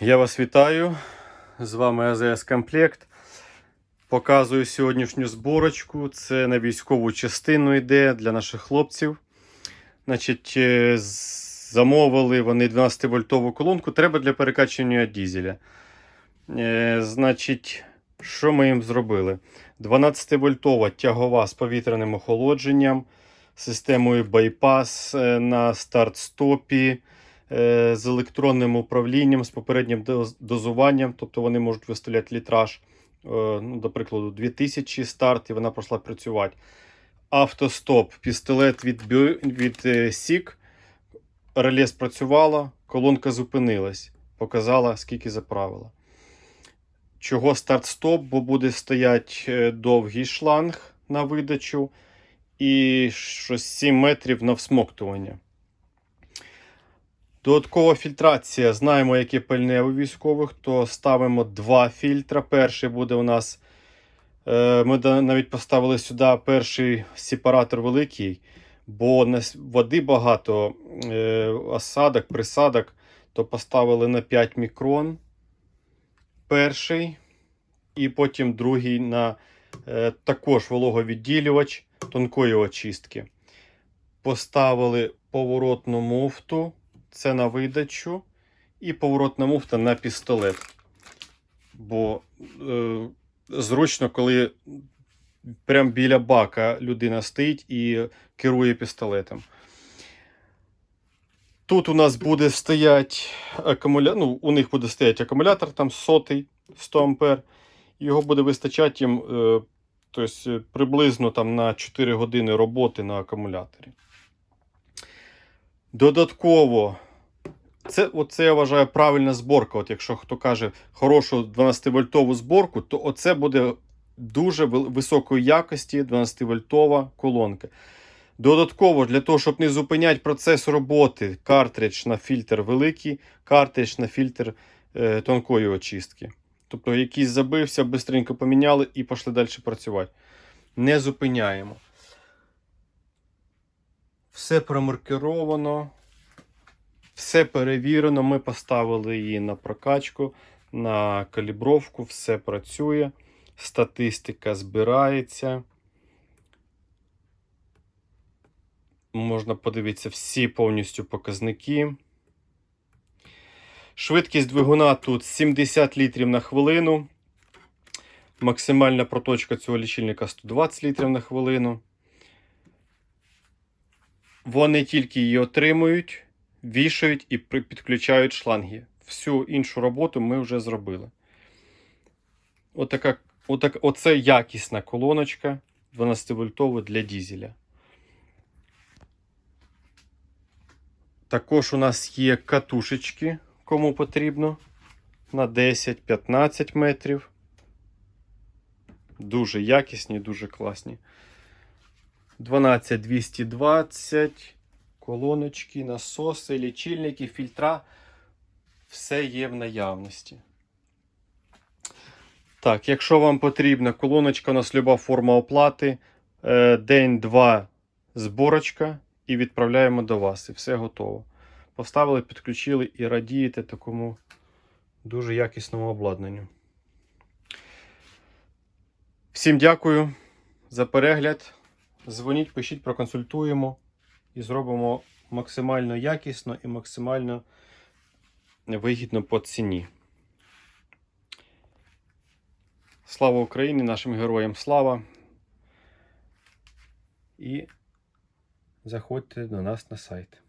Я вас вітаю. З вами АЗС Комплект. Показую сьогоднішню зборочку. Це на військову частину йде для наших хлопців. Значить, е, замовили вони 12-вольтову колонку. Треба для перекачування дізеля. Е, Значить, що ми їм зробили? 12-вольтова тягова з повітряним охолодженням, системою байпас е, на старт-стопі з електронним управлінням, з попереднім дозуванням, тобто вони можуть виставляти літраж, е, ну, до прикладу, 2000 старт, і вона почала працювати. Автостоп, пістолет від, від е, Сік, реле спрацювало, колонка зупинилась, показала, скільки заправила. Чого старт-стоп, бо буде стоять е, довгий шланг на видачу і щось 7 метрів на всмоктування. Додаткова фільтрація. Знаємо, яке пальне у військових, то ставимо два фільтра. Перший буде у нас. е, Ми навіть поставили сюди перший сепаратор великий, бо води багато, е, осадок, присадок, то поставили на 5 мікрон. Перший, і потім другий на е, також вологовідділювач тонкої очистки. Поставили поворотну муфту це на видачу, і поворотна муфта на пістолет. Бо е, зручно, коли прямо біля бака людина стоїть і керує пістолетом. Тут у нас буде стояти акумулятор, ну, у них буде стояти акумулятор там сотий 100 ампер. Його буде вистачати їм е, тобто, приблизно там, на 4 години роботи на акумуляторі. Додатково, це, оце я вважаю правильна зборка. От якщо хто каже хорошу 12-вольтову зборку, то оце буде дуже високої якості 12-вольтова колонка. Додатково, для того, щоб не зупиняти процес роботи, картридж на фільтр великий, картридж на фільтр е, тонкої очистки. Тобто, якийсь забився, бистренько поміняли і пішли далі працювати. Не зупиняємо. Все промаркировано, все перевірено. Ми поставили її на прокачку, на калібровку, все працює. Статистика збирається. Можна подивитися всі повністю показники. Швидкість двигуна тут 70 літрів на хвилину. Максимальна проточка цього лічильника 120 літрів на хвилину. Вони тільки її отримують, вішають і підключають шланги. Всю іншу роботу ми вже зробили. Отака, отак, оце якісна колоночка 12-вольтова для дізеля. Також у нас є катушечки, кому потрібно, на 10-15 метрів. Дуже якісні, дуже класні. 12220, колоночки, насоси, лічильники, фільтра. Все є в наявності. Так, якщо вам потрібна колоночка, у нас люба форма оплати. е, День-два зборочка і відправляємо до вас. І все готово. Поставили, підключили і радієте такому дуже якісному обладнанню. Всім дякую за перегляд. Дзвоніть, пишіть, проконсультуємо і зробимо максимально якісно і максимально вигідно по ціні. Слава Україні, нашим героям слава! І заходьте до нас на сайт.